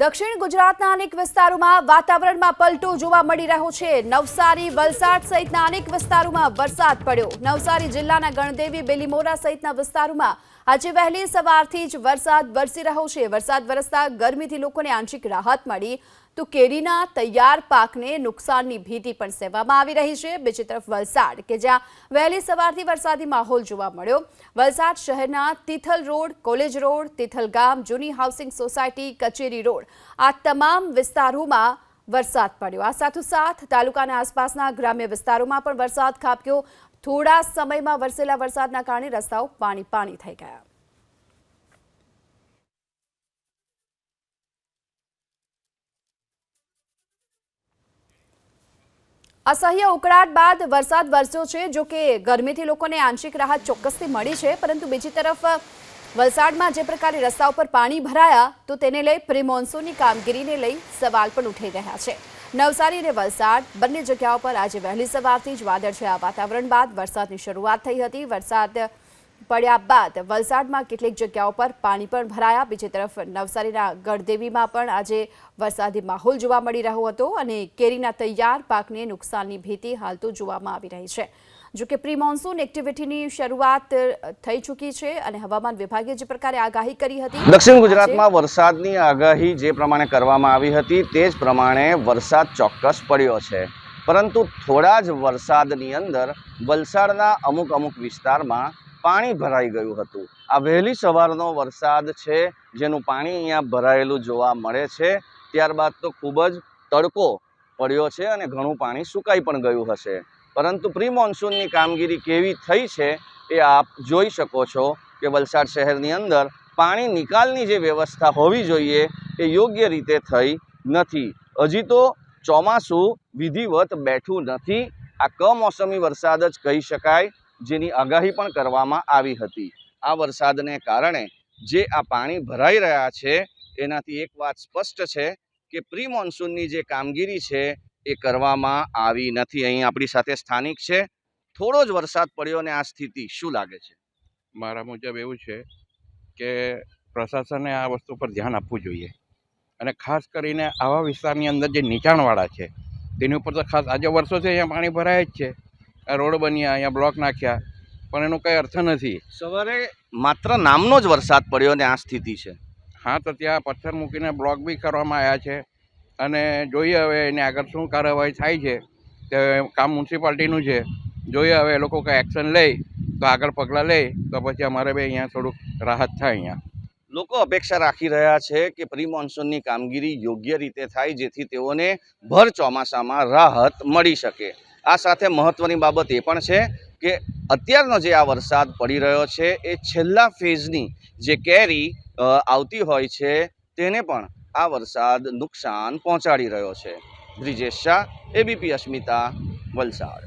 દક્ષિણ ગુજરાતના અનેક વિસ્તારોમાં વાતાવરણમાં પલટો જોવા મળી રહ્યો છે. નવસારી, વલસાડ સહિતના અનેક વિસ્તારોમાં વરસાદ પડ્યો. નવસારી જિલ્લાના ગણદેવી, બેલીમોરા સહિતના વિસ્તારોમાં આજે વહેલી સવારથી જ વરસાદ વરસી રહ્યો છે. વરસાદ વરસતા ગરમીથી લોકોને આંશિક રાહત મળી. તો કેરીના તૈયાર પાકને નુકસાનની ભીતિ પણ સેવામાં આવી રહી છે. બીજી તરફ વલસાડ, કે જ્યાં વહેલી સવારથી વરસાદી માહોલ જોવા મળ્યો. વલસાડ શહેરના Tithal road, college road, Tithal ગામ, જૂની હાઉસિંગ સોસાયટી, કચેરી રોડ, આ તમામ વિસ્તારોમાં વરસાદ પડ્યો. આ સાથોસાથ તાલુકાના આસપાસના ગ્રામ્ય વિસ્તારોમાં પણ વરસાદ ખાબક્યો. થોડા સમયમાં વરસેલા વરસાદના કારણે રસ્તાઓ પાણી પાણી થઈ ગયા. અસહ્ય ઉકળાટ બાદ વરસાદ વરસ્યો છે, જો કે ગરમીથી લોકોને આંશિક રાહત ચોક્કસથી મળી છે, પરંતુ બીજી તરફ, વલસાડમાં જે પ્રકારે રસ્તા ઉપર પાણી ભરાયા, તો તેને લઈ પ્રિમોન્સૂનની કામગીરીને લઈ સવાલ પણ ઉઠી રહ્યા છે. નવસારી અને વલસાડ બંને જગ્યાઓ પર આજે વહેલી સવારથી જ વાદળછાયા વાતાવરણ બાદ વરસાદની શરૂઆત થઈ હતી. વરસાદ પડ્યા બાદ વલસાડમાં કેટલીક જગ્યાઓ પર પાણી પણ ભરાયા. બીજી તરફ નવસારીના ગળદેવીમાં પણ આજે વરસાદી માહોલ જોવા મળી રહ્યો હતો અને કેરીના તૈયાર પાકને નુકસાનની ભીતિ હાલ તો જોવામાં આવી રહી છે. જો કે પ્રી મોન્સૂન એક્ટિવિટીની શરૂઆત થઈ ચૂકી છે અને હવામાન વિભાગે જે પ્રકારે આગાહી કરી હતી દક્ષિણ ગુજરાતમાં વરસાદની આગાહી જે પ્રમાણે કરવામાં આવી હતી તે જ પ્રમાણે વરસાદ ચોક્કસ પડ્યો છે. પરંતુ થોડા જ વરસાદની અંદર વલસાડના અમુક અમુક વિસ્તારમાં પાણી ભરાઈ ગયું હતું. આ વહેલી સવારનો વરસાદ છે, જેનું પાણી અહીંયા ભરાયેલું જોવા મળે છે. ત્યારબાદ તો ખૂબ જ તડકો પડ્યો છે અને ઘણું પાણી સુકાઈ પણ ગયું હશે. પરંતુ પ્રી મોન્સૂનની કામગીરી કેવી થઈ છે એ આપ જોઈ શકો છો કે વલસાડ શહેરની અંદર પાણી નિકાલની જે વ્યવસ્થા હોવી જોઈએ એ યોગ્ય રીતે થઈ નથી. હજી તો ચોમાસું વિધિવત બેઠું નથી. આ કમોસમી વરસાદ જ કહી શકાય જેની આગાહી પણ કરવામાં આવી હતી. આ વરસાદને કારણે જે આ પાણી ભરાઈ રહ્યા છે, એનાથી એક વાત સ્પષ્ટ છે કે પ્રી મોન્સૂનની જે કામગીરી છે, એ કરવામાં આવી નથી. અહીં આપણી સાથે સ્થાનિક છે. થોડો જ વરસાદ પડ્યો અને આ સ્થિતિ, શું લાગે છે? મારા મુજબ એવું છે કે પ્રશાસને આ વસ્તુ પર ધ્યાન આપવું જોઈએ. અને ખાસ કરીને આવા વિસ્તારની અંદર જે નીચાણવાળા છે, તેની ઉપર તો ખાસ, આજે વર્ષોથી અહીંયા પાણી ભરાય જ છે. રોડ બન્યા અહીંયા બ્લોક નાખ્યા પણ એનો કંઈ અર્થ નથી. સવારે માત્ર નામનો જ વરસાદ પડ્યો અને આ સ્થિતિ છે. હા તો ત્યાં પથ્થર મૂકીને બ્લોક બી કરવામાં આવ્યા છે. અને જોઈએ હવે એની આગળ શું કાર્યવાહી થાય છે. તે કામ મ્યુનિસિપાલિટીનું છે. જોઈએ હવે એ લોકો કંઈ એક્શન લે તો આગળ પગલાં લે તો પછી અમારે બી અહીંયા થોડુંક રાહત થાય અહીંયા. લોકો અપેક્ષા રાખી રહ્યા છે કે પ્રી મોન્સૂનની કામગીરી યોગ્ય રીતે થાય જેથી તેઓને ભર ચોમાસામાં રાહત મળી શકે. આ સાથે મહત્વની બાબત એ પણ છે કે અત્યારનો જે આ વરસાદ પડી રહ્યો છે, એ છેલ્લા ફેઝની જે કેરી આવતી હોય છે, તેને પણ આ વરસાદ નુકસાન પહોંચાડી રહ્યો છે. બ્રિજેશ શાહ એબીપી અસ્મિતા, વલસાડ.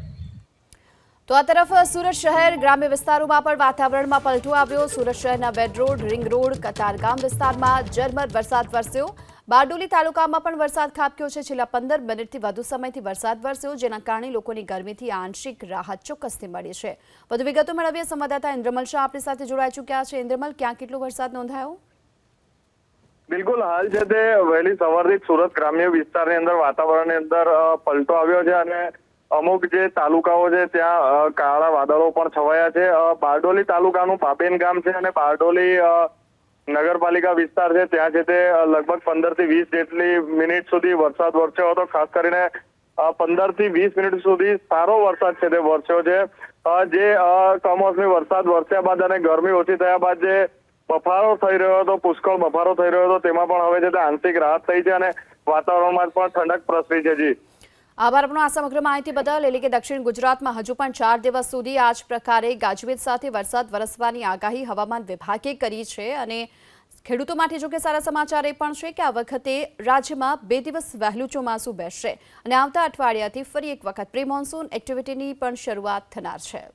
તો આ તરફ સુરત શહેર ગ્રામ્ય વિસ્તારોમાં પણ વાતાવરણમાં પલટો આવ્યો. સુરત શહેરના બેડ રોડ, રિંગ રોડ, કતારગામ વિસ્તારમાં ઝરમર વરસાદ વરસ્યો. બારડોલી તાલુકામાં પણ વરસાદ ખાબક્યો છે. છેલ્લા પંદર મિનિટથી વધુ સમયથી વરસાદ વરસ્યો, જેના કારણે લોકોની ગરમીથી આંશિક રાહત ચોક્કસથી મળી છે. વધુ વિગતો મેળવીએ સંવાદદાતા ઇન્દ્રમલ શાહ આપણી સાથે જોડાઈ ચૂક્યા છે. ઇન્દ્રમલ, ક્યાં કેટલો વરસાદ નોંધાયો? બિલકુલ, હાલ છે તે વહેલી સવારથી સુરત ગ્રામ્ય વિસ્તારની અંદર વાતાવરણની અંદર પલટો આવ્યો છે અને અમુક જે તાલુકાઓ છે ત્યાં કાળા વાદળો પણ છવાયા છે. બારડોલી તાલુકાનું પાબેન ગામ છે અને બારડોલી નગરપાલિકા વિસ્તાર છે, ત્યાં છે તે લગભગ પંદરથી વીસ જેટલી મિનિટ સુધી વરસાદ વરસ્યો હતો. ખાસ કરીને પંદરથી વીસ મિનિટ સુધી સારો વરસાદ છે તે વરસ્યો છે. જે કમોસમી વરસાદ વરસ્યા બાદ અને ગરમી ઓછી થયા બાદ જે બફારો થઈ રહ્યો હતો, પુષ્કળ બફારો થઈ રહ્યો હતો, તેમાં પણ હવે છે તે આંશિક રાહત થઈ છે અને વાતાવરણમાં પણ ઠંડક પ્રસરી છે જી. આભાર આપણો આ સમગ્ર માહિતી બદલ. એટલે કે દક્ષિણ ગુજરાતમાં હજુ પણ ચાર દિવસ સુધી આ જ પ્રકારે ગાજવીજ સાથે વરસાદ વરસવાની આગાહી હવામાન વિભાગે કરી છે. અને ખેડૂતો માટે જો કે સારા સમાચાર એ પણ છે કે આ વખતે રાજ્યમાં બે દિવસ વહેલું ચોમાસું બેસશે. અને આવતા અઠવાડિયાથી ફરી એક વખત પ્રી મોન્સૂન એક્ટિવિટીની પણ શરૂઆત થનાર છે.